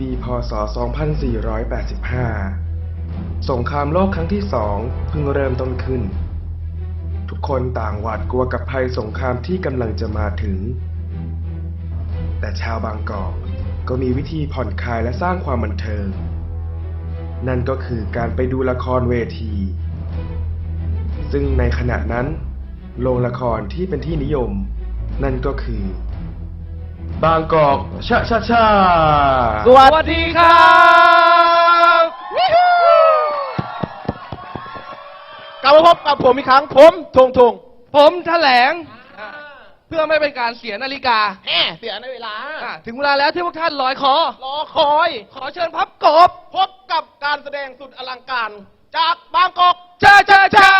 ปีพศ 2485 สงครามโลกครั้งที่สองเพิ่งเริ่มต้นขึ้น ทุกคนต่างหวาดกลัวกับภัยสงครามที่กำลังจะมาถึง แต่ชาวบางกอกก็มีวิธีผ่อนคลายและสร้างความบันเทิง นั่นก็คือการไปดูละครเวที ซึ่งในขณะนั้น โรงละครที่เป็นที่นิยม นั่นก็คือ บางกอกชะชะชาสวัสดีครับกลับมาพบกับผมอีกครั้งผมทงทงผมแถลง เพื่อไม่เป็นการเสียนาฬิกาแหมเสียในเวลา อะถึงเวลาแล้วที่พวกท่านลอยคอ รอคอย ขอเชิญพับกบ พบกับการแสดงสุดอลังการ จากบางกอกจ้าจ้าจ้า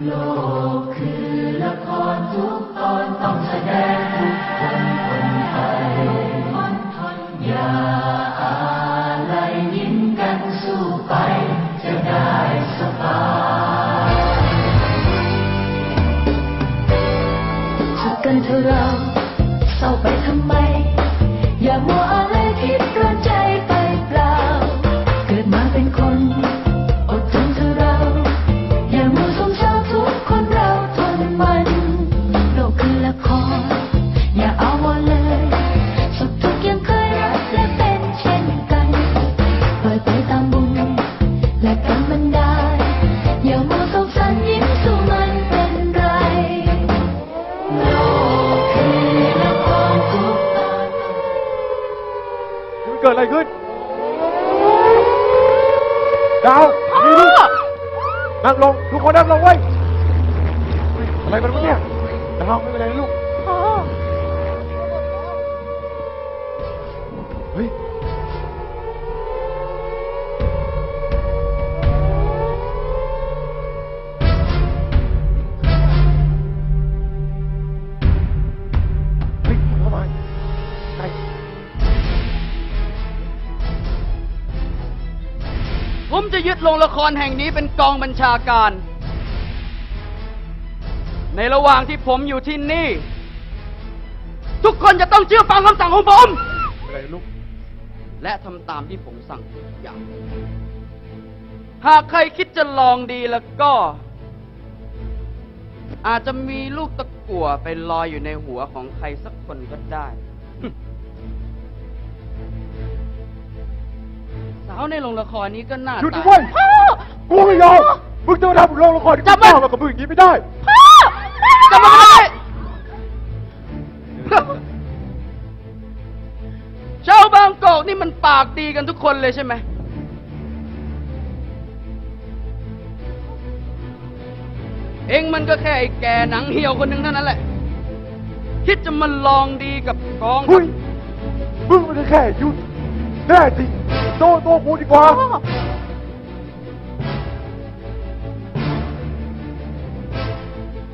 สุข ยึดโรงละครแห่งนี้เป็นกองบัญชาการ ในระหว่างที่ผมอยู่ที่นี่ ทุกคนจะต้องเชื่อฟังคำสั่งของผมเป็นไรลูก และทำตามที่ผมสั่งทุกอย่าง หากใครคิดจะลองดีแล้วก็ อาจจะมีลูกตะกั่วไปลอยอยู่ในหัวของใครสักคนก็ได้ สาวในโรงละครนี้ก็น่าหยุดตาด้วยกูไม่ยอมมึงจะมาทำโรงละครที่จับมัน กูมากับมึงอย่างนี้ไม่ได้จะมาทำไมชาวบางกอกนี่มันปากดีกันทุกคนเลยใช่ไหม เองมันก็แค่ไอ้แก่หนังเหี่ยวคนหนึ่งเท่านั้นแหละ คิดจะมาลองดีกับกองทัเฮ้พยมึงมันก็แค่หยุด แน่จริงโตโตกูดีกว่า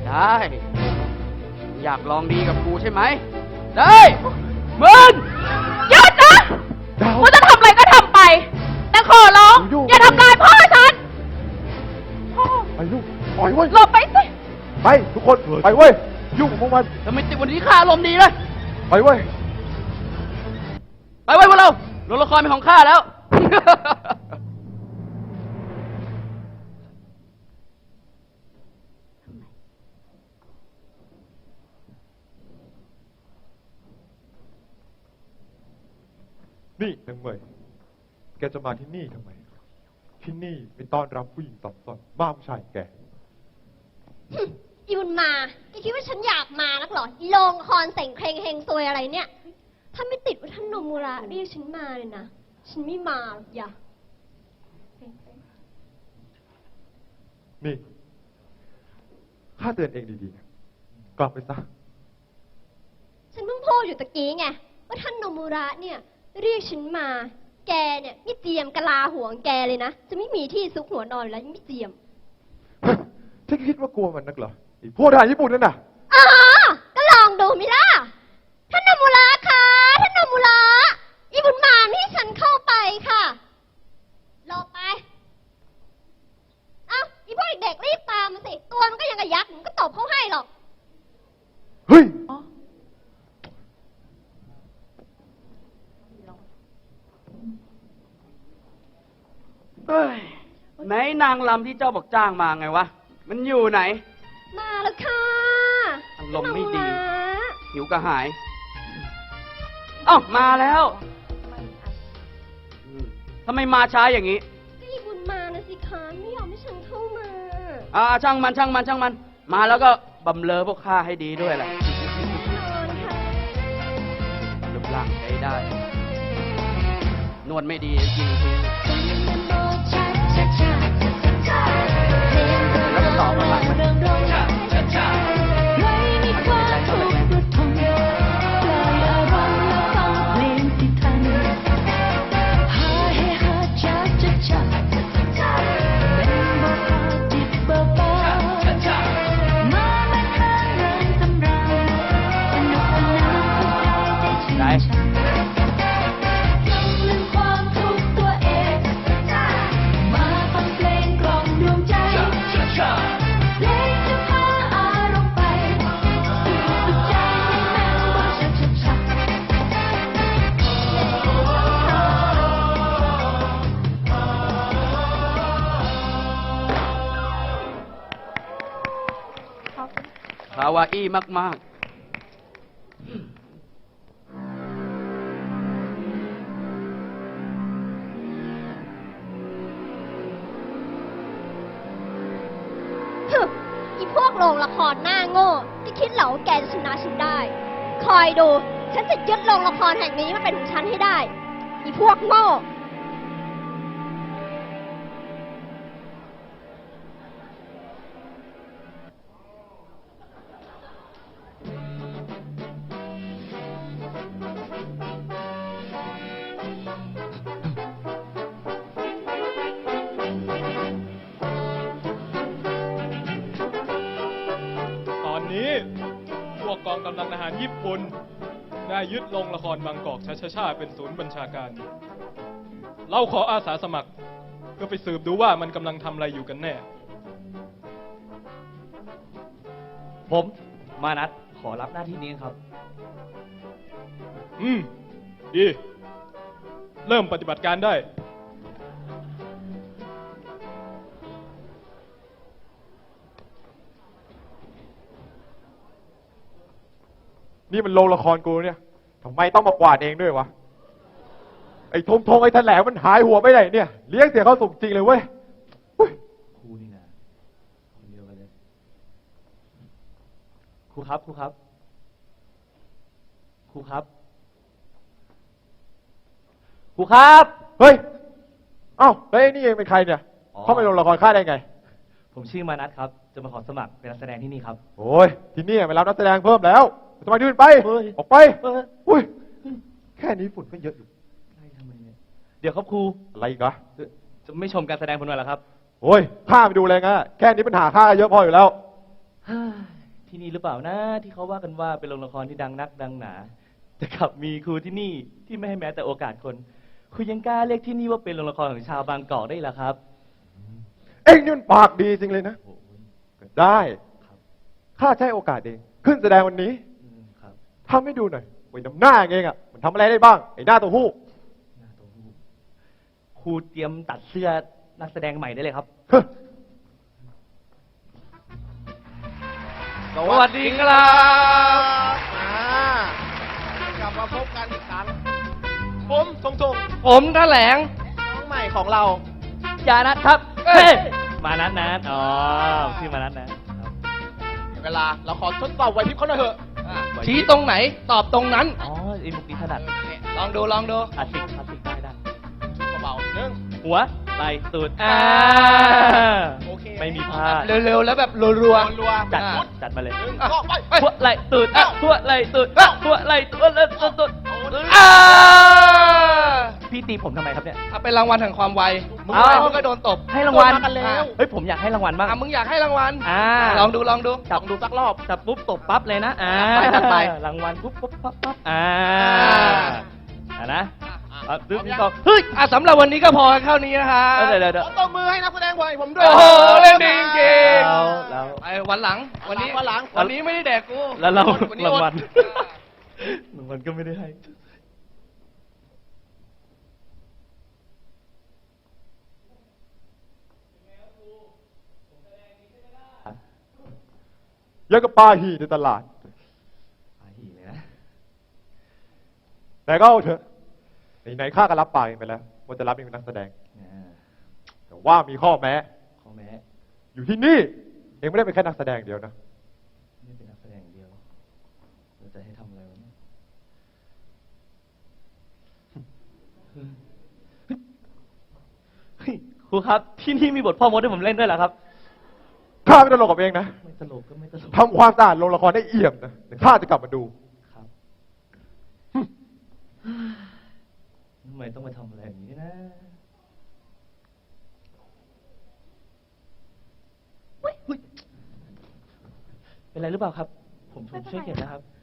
ได้ อยากลองดีกับกูใช่ไหม ได้มึงหยุดนะดาวคุณจะทำอะไรก็ทำไป แต่ขอร้อง อยู่อย่าทำลายพ่อฉัน พ่อ ไปลูกปล่อยเว้ยหลบไปสิ ไปทุกคนไปเว้ยยุ่งกับพวกมันทำไมติวันนี้ข้าอารมณ์ดีเลย ไปเว้ย ไปไว้พวกเรา โรงละครเป็นของข้าแล้ว นี่นางเมยแกจะมาที่นี่ทำไม ที่นี่เป็นต้อนรับผู้หญิงต่ำต้นบ้าผู้ชายแก หึอีบุญมาแกคิดว่าฉันอยากมานักเหรออีโรงละครเสงเครงเฮงซวยอะไรเนี่ย ถ้าไม่ติดว่าท่านโนมูระเรียกฉันมาเลยนะ ฉันไม่มาหรอกอย่านี่ ข้าเตือนเองดีๆนะกลับไปซะ ฉันเพิ่งพูดอยู่ตะกี้ไง ว่าท่านโนมูระเนี่ย เรียกฉันมา แกเนี่ยไม่เจียมกะลาหัวของแกเลยนะ จะไม่มีที่ซุกหัวนอนอยู่แล้วยังไม่เจียม ฉันคิดว่ากลัวมันนักเหรอไอ้พวกทหารญี่ปุ่นนั่นน่ะอ๋อก็ลองดูมิล่ะ ท่านโนมูระคะท่านโนมูระอีบุญมาไม่ให้ฉันเข้าไปค่ะ รอไป เอ้าอีพวกเด็กๆรีบตามมาสิ ตัวมันก็ยังกระยักษ์มันก็ตบเขาให้หรอก เฮ้ย ไหนนางลำที่เจ้าบอกจ้างมาไงวะ มันอยู่ไหน มาแล้วค่ะอารมณ์ไม่ดีท่านหนูละหิวกระหายเอ้ามาแล้วอืมทำไมมาช้าอย่างนี้ก็อีบุญมานะสิคะไม่ยอมให้ฉันเข้ามา อ่าช่างมันช่างมันช่างมัน มาแล้วก็บำเลอพวกข้าให้ดีด้วยแหละแน่นอนค่ะรูปร่างใช้ได้ นวดไม่ดียิงทิ้งแล้วาวาอี้มากฮึอีพวกโรงละครหน้าโง่ที่คิดเหรอว่าแกจะชนะฉันได้ คอยดู ฉันจะยึดโรงละครแห่งนี้มาเป็นของฉันให้ได้ อีพวกโง่ำลังทหารญี่ปุ่นได้ยึดโรงละครบางกอกชาชาชาเป็นศูนย์บัญชาการ เราขออาสาสมัคร เพื่อไปสืบดูว่ามันกำลังทำอะไรอยู่กันแน่ ผมมานัดขอรับหน้าที่นี้ครับ อืม ดี เริ่มปฏิบัติการได้ นี่มันโรงละครกูเนี่ยทำไมต้องมากวาดเองด้วยวะ ไอ้ทงทงไอ้แถลงมันหายหัวไปไหนเนี่ย เลี้ยงเสียเขาสุกจริงเลยเว้ยอุ๊ยครูนี่นะคนเดียวกันเลยครูครับครูครับครูครับครูครับ เฮ้ย เอ้าแล้วไอ้นี่เองเป็นใครเนี่ย อ๋อ เข้าไปโรงละครค่ายได้ไง ผมชื่อมานัดครับ จะมาขอสมัครเป็นนักแสดงที่นี่ครับ โอ้ย ที่นี่ไม่รับนักแสดงเพิ่มแล้ว ทำไมที่อื่นไป เฮ้ย ออกไปเฮ้ยอุ้ย แค่นี้ฝุ่นก็เยอะอยู่ ไล่ทำไมเนี่ยเดี๋ยวครับครูอะไรอีกอะจะจะไม่ชมการแสดงผมหน่อยเหรอครับโอ้ยข้าไปดูเลยงะแค่นี้ปัญหาข้าเยอะพออยู่แล้วเฮ้ยที่นี่หรือเปล่านะ ที่เขาว่ากันว่าเป็นโรงละครที่ดังนักดังหนา แต่กลับมีครูที่นี่ที่ไม่ให้แม้แต่โอกาสคนครูยังกล้าเรียกที่นี่ว่าเป็นโรงละครของชาวบางกอกได้เหรอครับ เอ็งนี่มันปากดีจริงเลยนะโอ้โหได้ครับข้าใช้โอกาสเอง ขึ้นแสดงวันนี้อืมครับ ทำให้ดูหน่อยไว้น้ำหน้าเองอะ มันทำอะไรได้บ้าง ไอ้หน้าตัวหู้หน้าเต้าหู้ครูเตรียมตัดเสื้อนักแสดงใหม่ได้เลยครับ เฮ้ยๆสวัสดีครับกลับมาพบกันอีกครั้ง ผมทงทงผมแถลงน้องใหม่ของเราอย่านัดครับเฮ้ยมานัดนะอ๋อชื่อมานัดนะครับ เวลา เราขอทดสอบไหวพริบเขาหน่อยเถอะ ชี้ตรงไหนตอบตรงนั้น อ๋อไอ้มุกนี้ถนัดลองดูลองดูคลาสสิกคลาสสิกได้ได้เบาๆหนึ่งหัวไหล่ตูดอ่าโอเคไม่มีพลาดเร็วๆแล้วแบบรัวรัวจัดอ่าจัดมาเลยหนึ่งสองไปหัวไหล่ตูดอะหัวไหล่ตูดอะหัวไหล่ตูดอะตูดตูดๆอ่า พี่ตีผมทำไมครับเนี่ย เอาเป็นรางวัลแห่งความไวมึงเอาไวมึงก็โดนตบให้รางวัลโดนมากันแล้วเฮ้ยผมอยากให้รางวัลบ้าง อะมึงอยากให้รางวัลอ่า ลองดูลองดู จับดูสักรอบ จับปุ๊บตบปั๊บเลยนะ อ่าไปจัดไป รางวัลปุ๊บปุ๊บปั๊บปั๊บอ่าอ่าอ่านะอะอะดึงพร้อมยังต่อเฮ้ย อะสำหรับวันนี้ก็พอเท่านี้นะคะเดี๋ยวเดี๋ยวเดี๋ยวขอตบมือให้นักแสดงใหม่ผมด้วยโอ้โหเล่นดีจริง แล้วแล้ว ไอ้วันหลัง วันนี้วันหลัง วันนี้ไม่ได้แดกกูแล้วเราวันนี้รางวัลอด รางวัลก็ไม่ได้ให้ ยังกับปลาหีในตลาดไปอีกเลยนะแต่ก็เอาเถอะไหนๆข้าก็รับปากเองไปแล้วว่าจะรับเองเป็นนักแสดงอ่าแต่ว่ามีข้อแม้ ข้อแม้ อยู่ที่นี่ เองไม่ได้เป็นแค่นักแสดงเดียวนะไม่เป็นนักแสดงอย่างเดียวเราจะให้ทำอะไรวะเนี่ยเฮ้ยครูครับ ที่นี่มีบทพ่อมดให้ผมเล่นด้วยเหรอครับ ข้าไม่ตลกกับเองนะไม่ตลกก็ไม่ตลกทำความสะอาดโรงละครได้เอี่ยมนะเดี๋ยวข้าจะกลับมาดูครับทำไมต้องมาทำอะไรอย่างนี้นะอุ๊ยอุ๊ยเป็นไรหรือเปล่าครับ ผมผมช่วยเก็บนะครับไม่เป็นไรนะครับ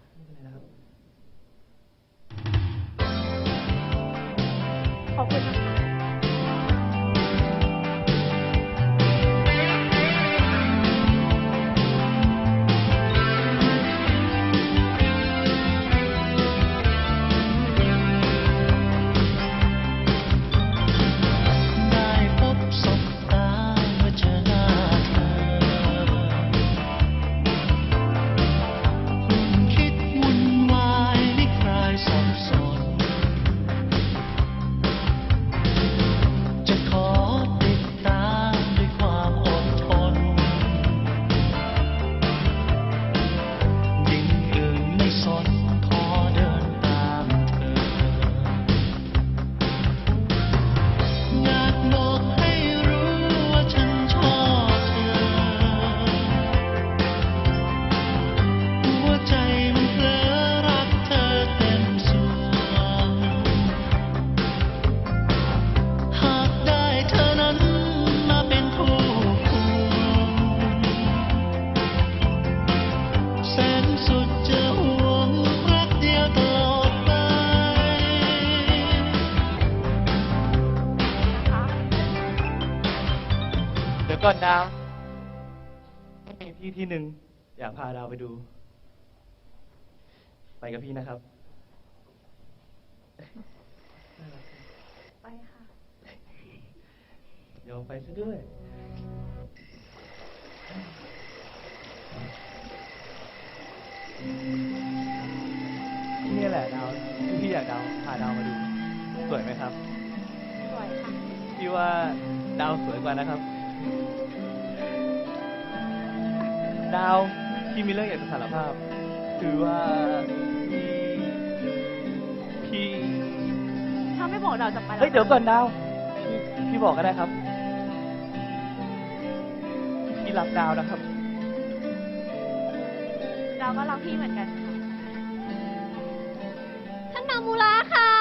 ที่หนึ่งอยากพาดาวไปดู ไปกับพี่นะครับ ไปค่ะยอมไปซะด้วย นี่แหละดาวที่พี่อยากดาวพาดาวมาดู สวยไหมครับ สวยค่ะ พี่ว่าดาวสวยกว่านะครับ ดาว พี่มีเรื่องอยากจะสารภาพ คือว่า พี่พี่ถ้าไม่บอกเราจะไปแล้วเฮ้ย เดี๋ยวก่อนดาวพี่พี่บอกก็ได้ครับ พี่รักดาวนะครับเราก็รักพี่เหมือนกันค่ะ ท่านนามูระคะ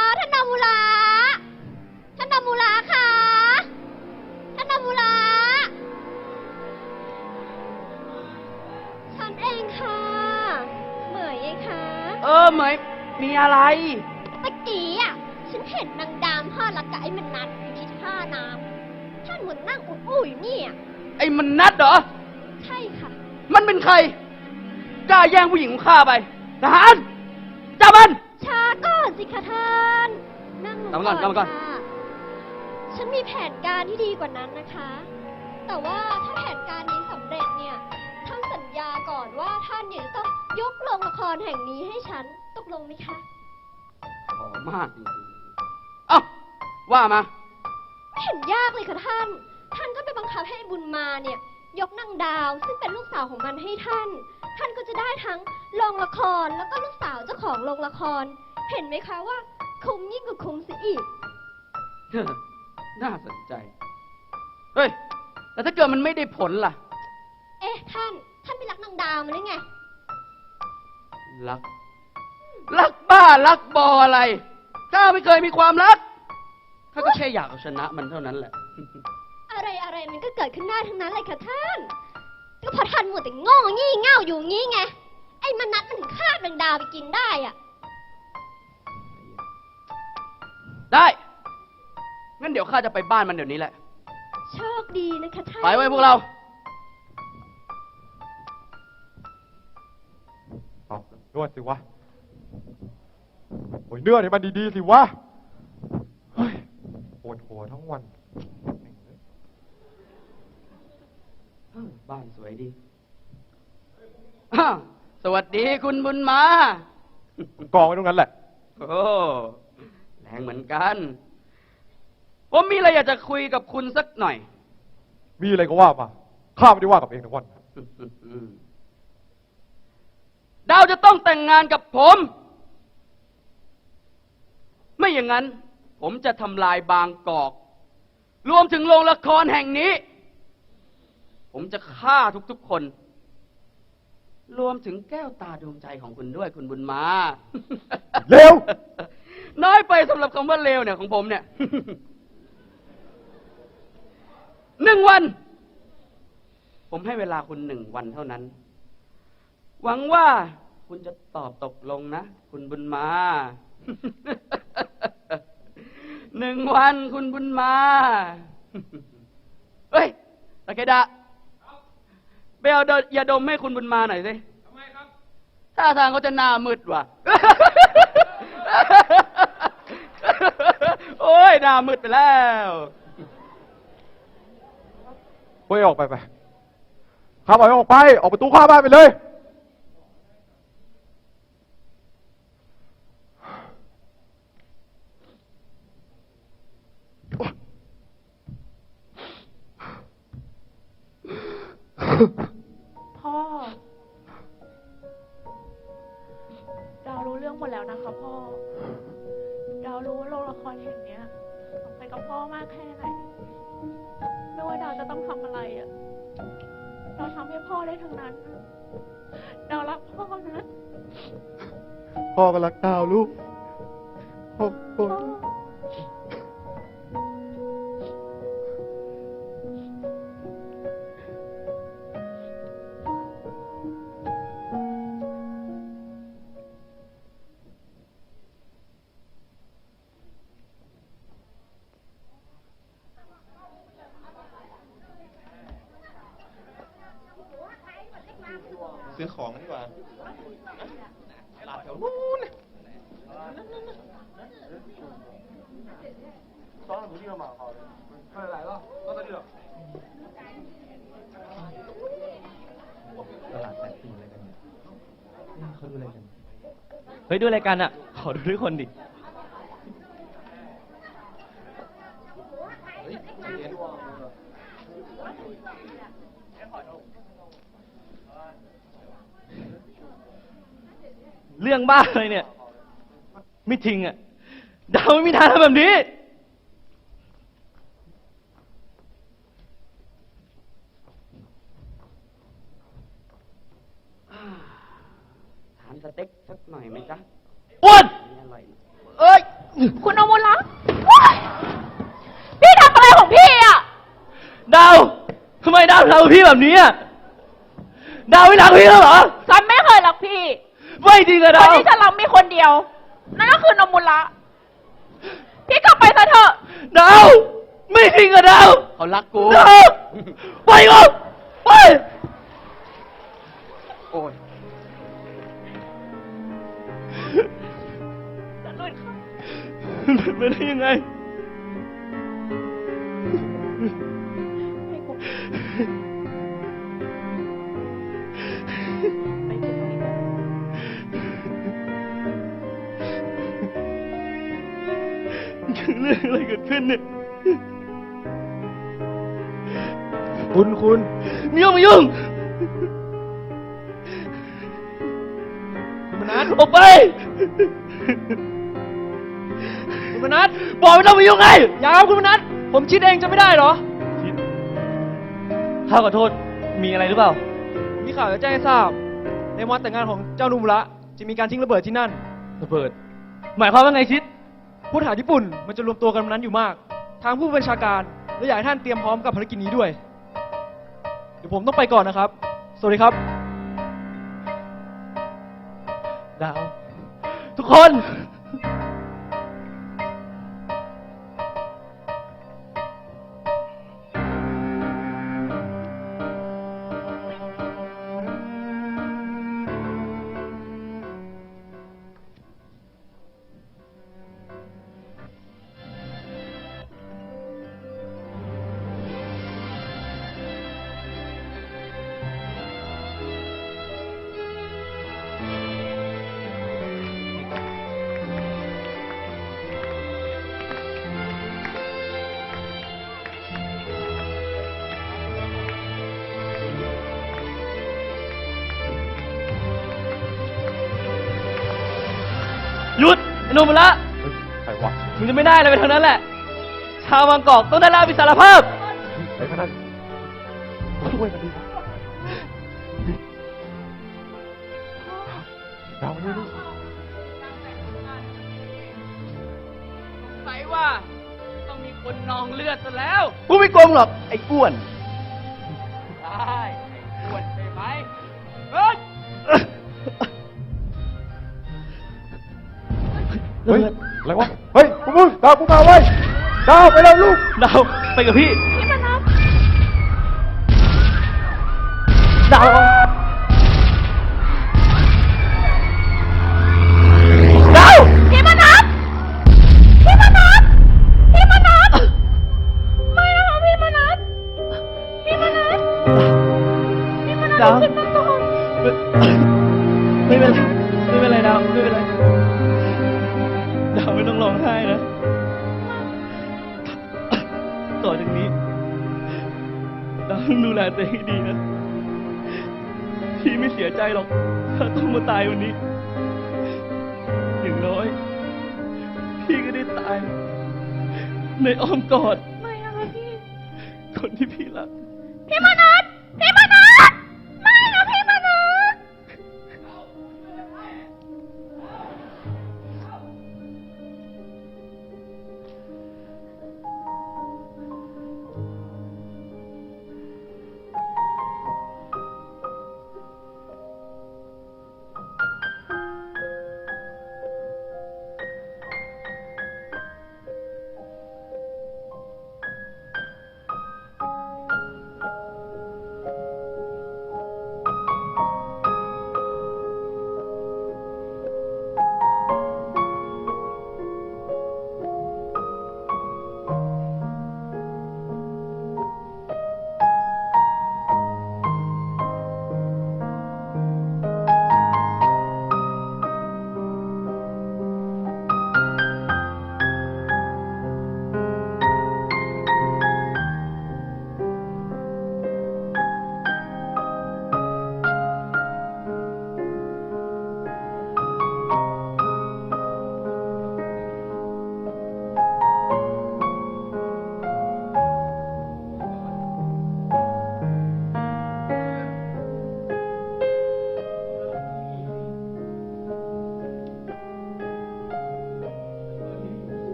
มีอะไร เมื่อกี้อะ ฉันเห็นนางดามพ่อละกับไอ้มันนัดอยู่ที่ท่าน้ำท่านเหมือนนั่งอุ่นอุ่ยเนี่ยไอ้มันนัดเหรอ ใช่ค่ะ มันเป็นใคร กล้าแย่งผู้หญิงของข้าไป ทหารจับมัน ช้าก่อนสิคะท่าน นั่งลงกลับมาก่อนกลับมาก่อน ค่ะฉันมีแผนการที่ดีกว่านั้นนะคะ แต่ว่าถ้าแผนการนี้สำเร็จเนี่ยท่านสัญญาก่อนว่าท่านเนี่ยจะต้องยกโรงละครแห่งนี้ให้ฉันต กลงไหมคะขอมากจริงๆเอ้าว่ามา ไม่เห็นยากเลยค่ะท่าน ท่านก็ไปบังคับให้บุญมาเนี่ย ยกนางดาว ซึ่งเป็นลูกสาวของมันให้ท่าน ท่านก็จะได้ทั้งโรงละครแล้วก็ลูกสาวเจ้าของโรงละคร เห็นไหมคะว่าคุ้มยิ่งกว่าคุ้มสิอีก น่าสนใจ เฮ้ย แต่ถ้าเกิดมันไม่ได้ผลล่ะ เอ๊ะท่าน ท่านไปรักนางดาวมาหรือไง รัก รักบ้ารักบออะไรข้าไม่เคยมีความรักข้าก็แค่อยากเอาชนะมันเท่านั้นแหละ อะไรอะไรมันก็เกิดขึ้นได้ทั้งนั้นเลยค่ะท่าน ก็เพราะท่านมัวแต่โง่งี่เง่าอยู่งี้ไง ไอ้มนัดมันถึงคาบนางดาวไปกินได้อะได้งั้นเดี๋ยวข้าจะไปบ้านมันเดี๋ยวนี้แหละ โชคดีนะคะท่าน ไปไว้พวกเรา เอานวดสิวะโอ้ ยเนื้อนี่มันดีๆสิวะเฮ้ยปวดหัวทั้งวันบ้านสวยดีเอ้าาวสวัสดีคุณบุญมา กองไว้ตรงนั้นแหละ โอ้ แรงเหมือนกัน ผมมีอะไรอยากจะคุยกับคุณสักหน่อย มีอะไรก็ว่ามา ข้าไม่ได้ว่ากับเองทั้งวัน ดาวจะต้องแต่งงานกับผม ไม่อย่างนั้น ผมจะทำลายบางกอก รวมถึงโรงละครแห่งนี้ ผมจะฆ่าทุกๆคน รวมถึงแก้วตาดวงใจของคุณด้วยคุณบุญมาเร็ว น้อยไปสำหรับคำว่าเลวเนี่ยของผมเนี่ยหนึ่งวัน ผมให้เวลาคุณหนึ่งวันเท่านั้น หวังว่าคุณจะตอบตกลงนะ คุณบุญมา หนึ่งวันคุณบุญมา เฮ้ยตะเกดะไปเอายาดมให้คุณบุญมาหน่อยสิทำไมครับท่าทางเขาจะหน้ามืดว่ะ โอ้ยหน้ามืดไปแล้วเฮ้ยออกไปไปข้าบอกให้ออกไป ออกประตูข้าบ้านไปเลย พ่อดารู้เรื่องหมดแล้วนะคะพ่อดารู้ว่าโรงละครแห่งเนี้ยสำคัญกับพ่อมากแค่ไหน ไม่ว่าดาวจะต้องทำอะไรอะดาทำให้พ่อได้ทั้งนั้นดารักพ่อนะ พ่อก็รักดาวลูก ซื้อของดีกว่าตลาดแปดปีอะไรกันเนี่ยเขาดูอะไรกัน เฮ้ยดูอะไรกันอะ ขอดูด้วยคนดิ เรื่องบ้าอะไรเนี่ย ไม่จริงอะดาวไม่มีทางทำแบบนี้ทานสเต็กสักหน่อยไหมจ๊ะอ้วนนี่อร่อยนะเอ้ย คุณโอมุระพี่ทำอะไรของพี่อะ ดาวทำไมดาวทำกับพี่แบบนี้อะ ดาวไม่รักพี่แล้วเหรอฉันไม่เคยรักพี่ ไม่จริงอะคดานวที่ฉันรักมีคนเดียว นั่นก็คือนมุระพี่กลับไปซะเถอะ ดาวไม่จริงอะดาวเขารักกู ดาวไปก่อนไป โอ้ยฉันหลุดค่ะเป็นไปได้ยังไง องอะไรเกิดขึ้นเนี่ยคุณคุณไม่ยุ่งไม่ยุ่งคุณมนัสออกไป คุณมนัสบอกไม่ต้องมายุ่งไงอย่าครับคุณมนัสผมคิดเองจะไม่ได้เหรอ ข้าขอโทษ มีอะไรหรือเปล่า มีข่าวจะแจ้งให้ทราบ ในวันแต่งงานของเจ้านุมุระจะมีการทิ้งระเบิดที่นั่น ระเบิด หมายความว่าไงชิด ผู้ทหารญี่ปุ่นมันจะรวมตัวกันวันนั้นอยู่มาก ทางผู้บัญชาการและอยากให้ท่านเตรียมพร้อมกับภารกิจนี้ด้วย เดี๋ยวผมต้องไปก่อนนะครับ สวัสดีครับ ดาว ทุกคน หยุดไอ้หนุ่มละเฮ้ยใครวะมึงจะไม่ได้อะไรไปทั้งนั้นแหละ ชาวบางกอกต้องได้รับอิสรภาพไอ้พนันช่วยกันดีกว่าดาวมานี่ลูกสงสัยว่า ต้องมีคนนองเลือดซะแล้ว กูไม่โกงหรอก ไอ้อ้วน เฮ้ยอะไรวะ เฮ้ยพวกมึงดาวกูมาไว้ยดาวไปแล้วลูก ดาวไปกับพี่ พี่มานับ ดาว ในอ้อมกอด ไม่อะคะพี่ คนที่พี่รัก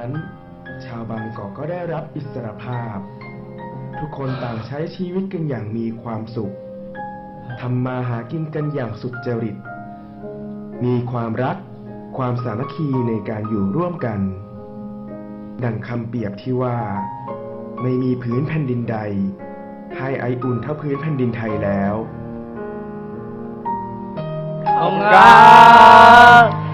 นั้น ชาวบางกอกก็ได้รับอิสรภาพ ทุกคนต่างใช้ชีวิตกันอย่างมีความสุขทำมาหากินกันอย่างสุดจริต มีความรัก ความสามัคคีในการอยู่ร่วมกัน ดังคำเปรียบที่ว่า ไม่มีพื้นแผ่นดินใด ให้ไออุ่นเท่าพื้นแผ่นดินไทยแล้ว ขอบคุณครับ